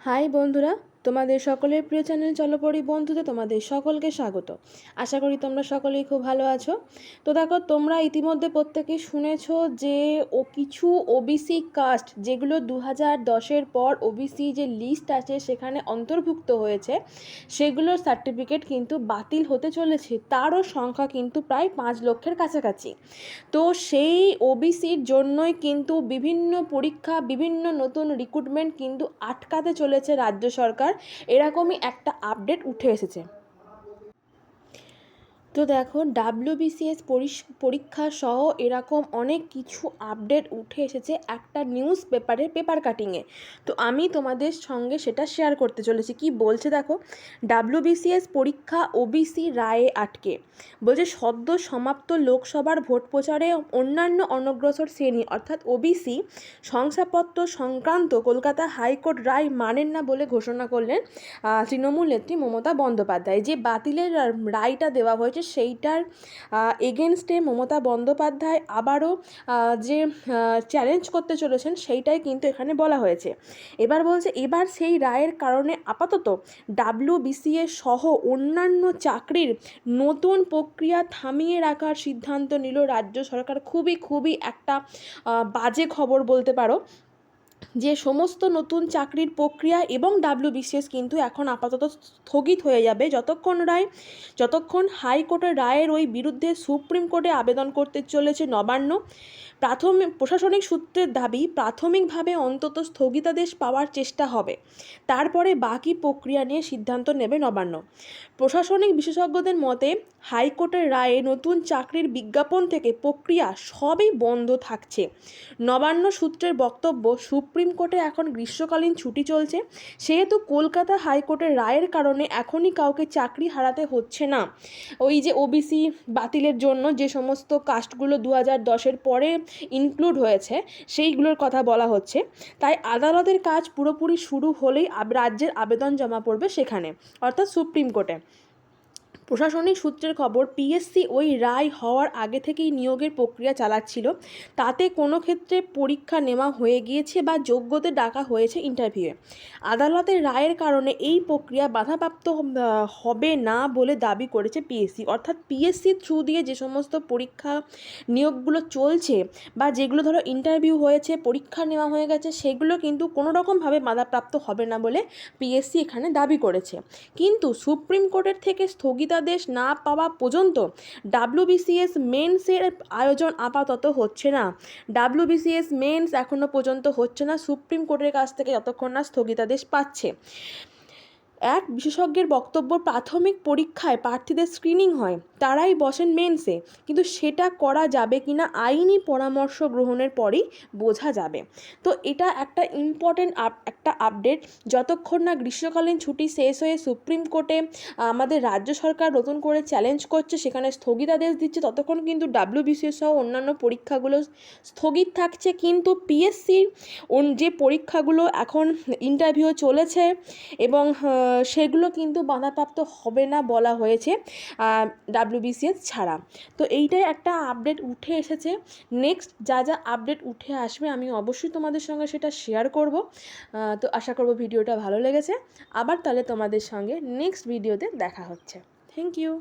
High বন্ধুরা তোমাদের সকলের প্রিয় চ্যানেল চলপরি বন্ধুতে তোমাদের সকলকে স্বাগত। আশা করি তোমরা সকলেই খুব ভালো আছো। তো দেখো, তোমরা ইতিমধ্যে প্রত্যেকেই শুনেছো যে ও কিছু ওবিসি কাস্ট যেগুলো দু হাজার দশের পর ওবিসি যে লিস্ট আছে সেখানে অন্তর্ভুক্ত হয়েছে, সেগুলোর সার্টিফিকেট কিন্তু বাতিল হতে চলেছে। তারও সংখ্যা কিন্তু প্রায় পাঁচ লক্ষের কাছাকাছি। তো সেই ওবিসির জন্যই কিন্তু বিভিন্ন পরীক্ষা, বিভিন্ন নতুন রিক্রুটমেন্ট কিন্তু আটকাতে চলেছে রাজ্য সরকার। এরকমই একটা আপডেট উঠে এসেছে। তো দেখো ডাব্লিউবিসিএস পরীক্ষা সহ এরকম অনেক কিছু আপডেট উঠে এসেছে একটা নিউজ পেপারের পেপার কাটিংয়ে তো আমি তোমাদের সঙ্গে সেটা শেয়ার করতে চলেছি। কি বলছে দেখো ডাব্লিউবিসিএস পরীক্ষা ওবিসি রায়ে আটকে। বলছে, সদ্য সমাপ্ত লোকসভার ভোট প্রচারে অন্যান্য অনগ্রসর শ্রেণি, অর্থাৎ ওবিসি শংসাপত্র সংক্রান্ত কলকাতা হাইকোর্ট রায় মানেন না বলে ঘোষণা করলেন তৃণমূল নেত্রী মমতা বন্দ্যোপাধ্যায়। যে বাতিলের রায়টা দেওয়া হয়েছে হচ্ছে সেইটার এগেনস্টে মমতা বন্দ্যোপাধ্যায় আবারও যে চ্যালেঞ্জ করতে চলেছেন সেইটাই কিন্তু এখানে বলা হয়েছে। এবার বলছে, এবার সেই রায়ের কারণে আপাতত ডাব্লিউ বিসিএ সহ অন্যান্য চাকরির নতুন প্রক্রিয়া থামিয়ে রাখার সিদ্ধান্ত নিল রাজ্য সরকার। খুবই খুবই একটা বাজে খবর বলতে পারো। যে সমস্ত নতুন চাকরির প্রক্রিয়া এবং ডাব্লিউবিসিএস কিন্তু এখন আপাতত স্থগিত হয়ে যাবে। যতক্ষণ রায়, যতক্ষণ হাইকোর্টের রায়ের ওই বিরুদ্ধে সুপ্রিম কোর্টে আবেদন করতে চলেছে নবান্ন প্রাথমিক প্রশাসনিক সূত্রের দাবি প্রাথমিকভাবে অন্তত স্থগিতাদেশ পাওয়ার চেষ্টা হবে। তারপরে বাকি প্রক্রিয়া নিয়ে সিদ্ধান্ত নেবে নবান্ন। প্রশাসনিক বিশেষজ্ঞদের মতে, হাইকোর্টের রায়ে নতুন চাকরির বিজ্ঞাপন থেকে প্রক্রিয়া সবই বন্ধ থাকছে। নবান্ন সূত্রের বক্তব্য, সুপ্রিম কোর্টে এখন গ্রীষ্মকালীন ছুটি চলছে। সেহেতু কলকাতা হাইকোর্টের রায়ের কারণে এখনই কাউকে চাকরি হারাতে হচ্ছে না। ওই যে ওবিসি বাতিলের জন্য যে সমস্ত কাস্টগুলো দু হাজার দশের পরে ইনক্লুড হয়েছে, সেইগুলোর কথা বলা হচ্ছে। তাই আদালতের কাজ পুরোপুরি শুরু হলেই রাজ্যের আবেদন জমা পড়বে সেখানে, অর্থাৎ সুপ্রিম কোর্টে। প্রশাসনিক সূত্রের খবর পিএসসি ওই রায় হওয়ার আগে থেকেই নিয়োগের প্রক্রিয়া চালাচ্ছিল। তাতে কোনো ক্ষেত্রে পরীক্ষা নেওয়া হয়ে গিয়েছে বা যোগ্যদের ডাকা হয়েছে ইন্টারভিউয়ে আদালতের রায়ের কারণে এই প্রক্রিয়া বাধাপ্রাপ্ত হবে না বলে দাবি করেছে পিএসসি অর্থাৎ পিএসসির থ্রু দিয়ে যে সমস্ত পরীক্ষা নিয়োগগুলো চলছে বা যেগুলো ধরো ইন্টারভিউ হয়েছে, পরীক্ষা নেওয়া হয়ে গেছে, সেগুলো কিন্তু কোনো রকমভাবে বাধাপ্রাপ্ত হবে না বলে পিএসসি এখানে দাবি করেছে। কিন্তু সুপ্রিম কোর্টের থেকে স্থগিতা স্থগিতাদেশ না পাওয়া পর্যন্ত ডাব্লিউবিসিএস মেন্সের আয়োজন আপাতত হচ্ছে না। ডাব্লিউবিসিএস মেন্স এখনও পর্যন্ত হচ্ছে না, সুপ্রিম কোর্টের কাছ থেকে যতক্ষণ না স্থগিতাদেশ পাচ্ছে। এক বিশেষজ্ঞের বক্তব্য, প্রাথমিক পরীক্ষায় প্রার্থীদের স্ক্রিনিং হয়। তারাই বসেন মেন্সে। কিন্তু সেটা করা যাবে কি না আইনি পরামর্শ গ্রহণের পরেই বোঝা যাবে। তো এটা একটা ইম্পর্টেন্ট আপ একটা আপডেট যতক্ষণ না গ্রীষ্মকালীন ছুটি শেষ হয়ে সুপ্রিম কোর্টে আমাদের রাজ্য সরকার নতুন করে চ্যালেঞ্জ করছে, সেখানে স্থগিতাদেশ দিচ্ছে, ততক্ষণ কিন্তু ডাব্লিউবিসিএস সহ অন্যান্য পরীক্ষাগুলো স্থগিত থাকছে। কিন্তু পিএসসির যে পরীক্ষাগুলো এখন ইন্টারভিউ চলেছে এবং সেগুলো কিন্তু বাধাপ্রাপ্ত হবে না বলা হয়েছে। ডাব্লিউবিসিএস ছাড়া। তো এইটাই একটা আপডেট উঠে এসেছে। নেক্সট যা যা আপডেট উঠে আসবে, আমি অবশ্যই তোমাদের সঙ্গে সেটা শেয়ার করব। তো আশা করব ভিডিওটা ভালো লেগেছে। আবার তাহলে তোমাদের সঙ্গে নেক্সট ভিডিওতে দেখা হচ্ছে। Thank you